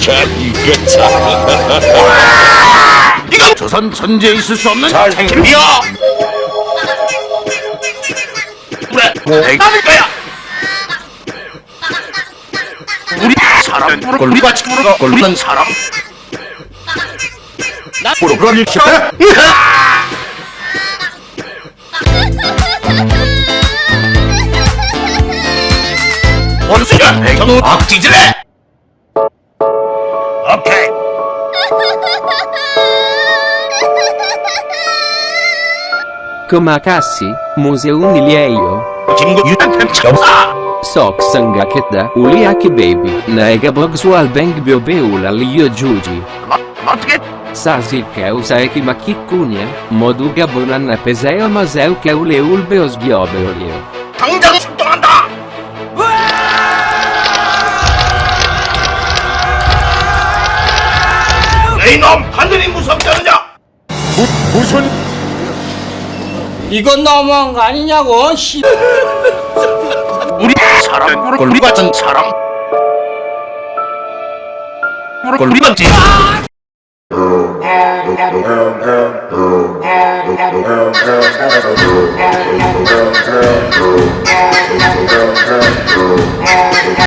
자, 이거 참. 이거 조선 천지에 있을 수 없는 잘 힘이야. 그래, 내가 할 거야. 우리 사람 꼴리가 치고 꼴리는 사람. 나 그러니 싫어. 원수가 배경으로 악기질해. Komakasi, Museum Iliejo, 김구 유탄템 첩사. Sok Sangaketa, Uliaki Baby, Naega Bogswal Beng Biobeula Lio Juji, 마, 어떻게? Sazil Keusaki Makikunia, Moduga Bonanna Peseo Maseu Keule Ulbeos Biobeolio. 당장 출동한다. 이놈 하늘이 무섭지 않느냐? 무슨 이건 너무한 거 아니냐고 씨. 우리 사람 꼴리 같은 사람. 꼴리 같지.